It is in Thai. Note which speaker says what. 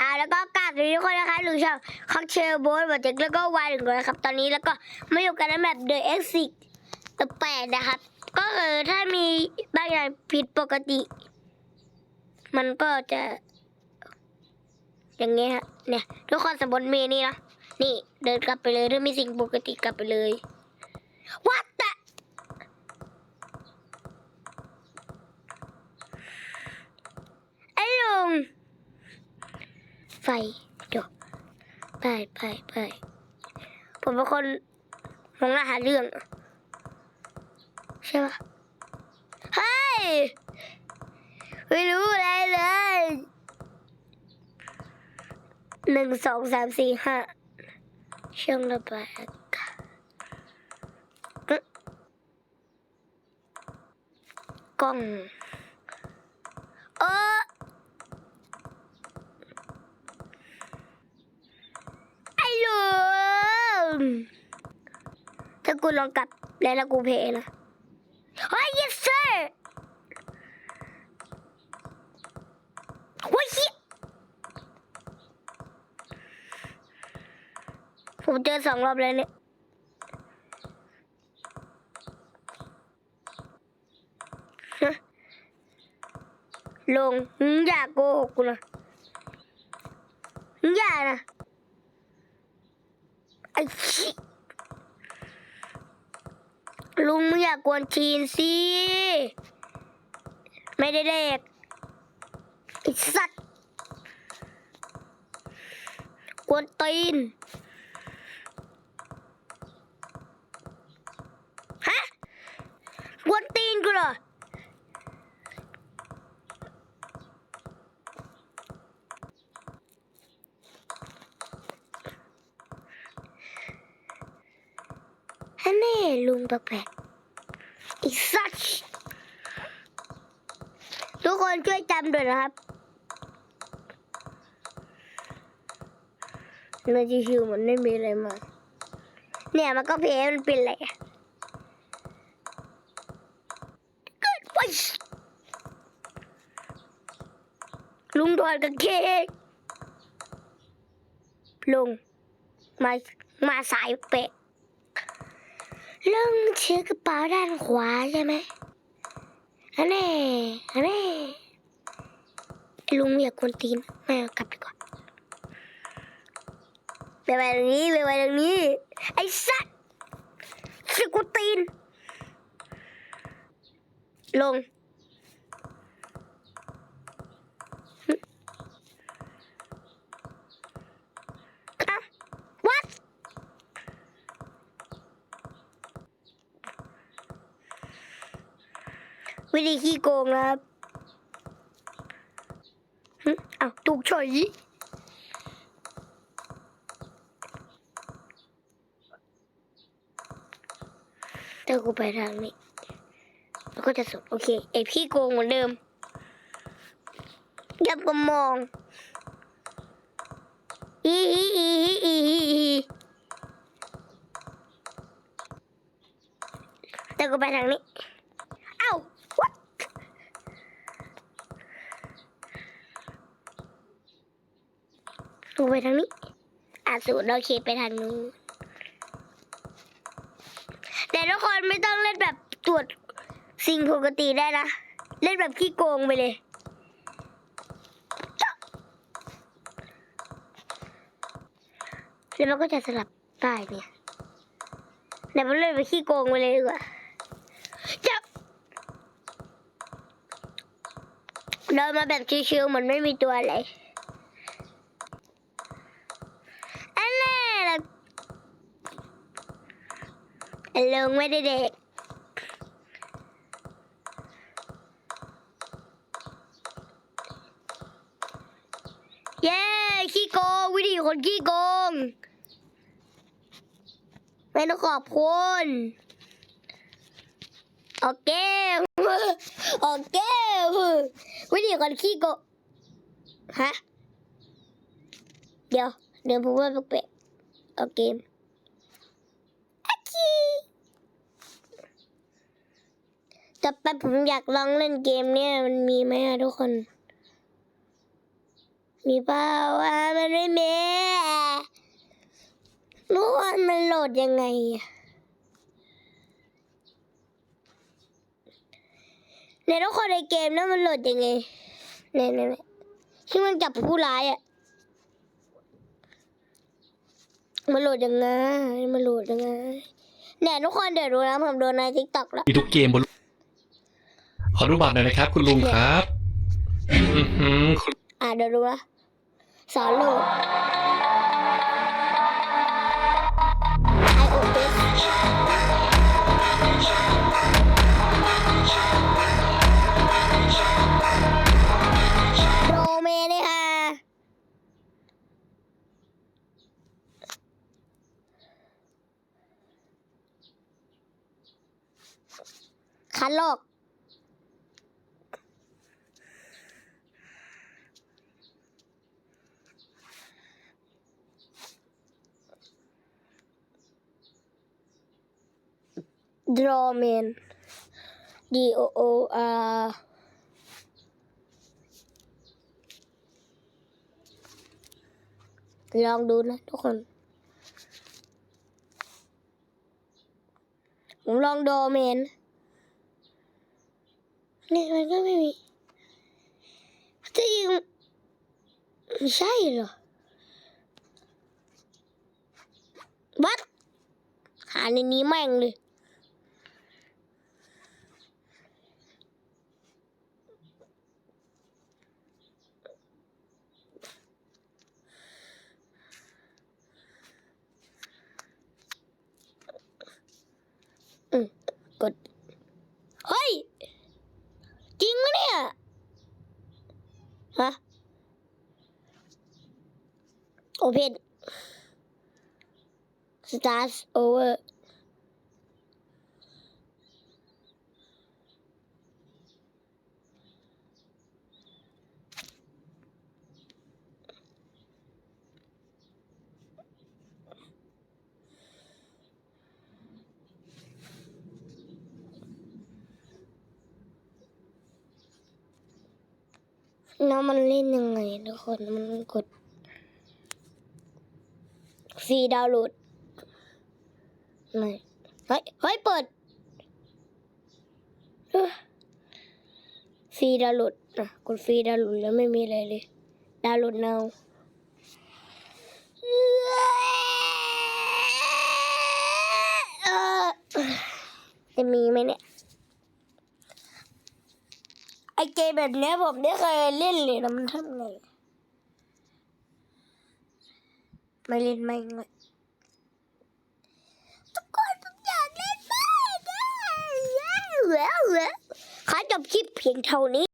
Speaker 1: อ่าแล้วก็กราบสวัสดีทุกคนนะคะหรือชองคอกเชลโบสบัตเจ็กแล้วก็วายถึงเลยครับ ตอนนี้แล้วก็มาอยู่กันในแบบเดอะเอ็กซิกแปดนะครับ ก็คือถ้ามีบางอย่างผิดปกติ มันก็จะ อย่างเงี้ยฮะเนี่ย ทุกคนสมมติมีนี่นะนี่ เดินกลับไปเลยถ้ามีสิ่งปกติกลับไปเลย What the ไอ้ลุง ไฟจบไปไปไปผมเป็นคนมองหน้าหาเรื่อง ใช่ปะเฮ้ย ไม่รู้อะไรเลยหนึ่งสองสามสี่ห้าช่องระบายอากาศกล้องเออ ไอ้ลุงถ้า กูลองกลับแล้วแล้วกูเพลนะเฮ้ย yes sir โอ้ยเหี้ยผมเจอสองรอบแล้วเนี่ยลงอย่าโกหกกูนะอย่านะไอ้ชิ ลุงมึงอย่ากวนชีนสิ ไม่ได้เด็กไอสัตว์กวนตีนฮะกวนตีนกูเหรอฮันแน่ลุงแปลก อีสัตว์ทุกคนช่วยจำด้วยนะครับเนื้อชิวมือนไม่มีอะไรมาเนี่ยมันก็เพลมันเป็นอะไรเกิดไปลุงถอดกางเกงลงมามาสายเป๊ะ เรื่องถือกระเป๋าด้านขวาใช่ไหมอันนี้อันนี้ลุงอยากคนตีนไม่กลับดีกว่าไปไปตรงนี้ไปไปตรงนี้ ไอ้สัตว์สกวนตีน ลงหึเอ้า what วิธีขี้โกงนะครับอ้าวถูกเฉยเดี๋ยวกูไปทางนี้แล้วก็จะสุดโอเคไอพี่โกงเหมือนเดิมยับก็มองอีอีอีอีอีอีเดี๋ยวกูไปทางนี้ เอ้า what ลง ไปทางนี้ อะสูตรโอเคไปทางนู้นแต่ทุกคนไม่ต้องเล่นแบบตรวจสิ่งปกติได้นะ เล่นแบบขี้โกงไปเลยแล้วมันก็จะสลับได้เนี่ยเดี๋ยวมันเล่นแบบขี้โกงไปเลยดีกว่าจ๊ะเดินมาแบบชิวๆเหมือนไม่มีตัวอะไรอันนี้ล่ะ ลงไม่ได้เด็กเย้ขี้โกงวิธีคนขี้โกงไม่ต้องขอบคุณโอเคโอเควิธีคนขี้โกงฮะเดี๋ยวเดี๋ยวผมว่าแปลกๆเอาเกมอาชี แต่ไปผมอยากลองเล่นเกมเนี่ยมันมีไหมอะทุกคน มีเปล่าว่ามันไม่มีรู้ว่ามันโหลดยังไงอะเนี่ยทุกคนในเกมนะมันโหลดยังไงเนี่ยเนี่ยที่มันจับผู้ร้ายอะมันโหลดยังไงมันโหลดยังไงเนี่ยทุกคนเดี๋ยวรู้นะผมโดนในทิกตอกแล้ว
Speaker 2: มีทุกเกมบน ขอดูบัตรหน่อยนะครับ คุณลุงครับอือหือคุณ
Speaker 1: อะเดี๋ยวรู้นะสอนโหลดไอโอเอสโรเมนี่ค่ะคันโลก Drawman D O O R ลองดูนะทุกคน ผมลองโดเมนนี่มันก็ไม่มีจะยิงไม่ใช่เหรอวัดหาในนี้แม่งเลย อืม กด เฮ้ย จริงมะเนี่ย ฮะ โอเพนสตาร์สโอเวอร์ มันเล่นยังไงทุกคนมันกดฟรีดาวน์โหลดไม่เฮ้ยเฮ้ยเปิดฟรีดาวน์โหลดอะกดฟรีดาวน์โหลดแล้วไม่มีอะไรเลยดาวน์โหลด now เอ่อจะมีไหมเนี่ย ไอเกมแบบเนี้ยผมได้เคยเล่นเลยนะมันทำไงไม่เล่นไม่งเงยทุกคนผมอยากเล่นบ้างอะแล้วแล้วขอจบคลิปเพียงเท่านี้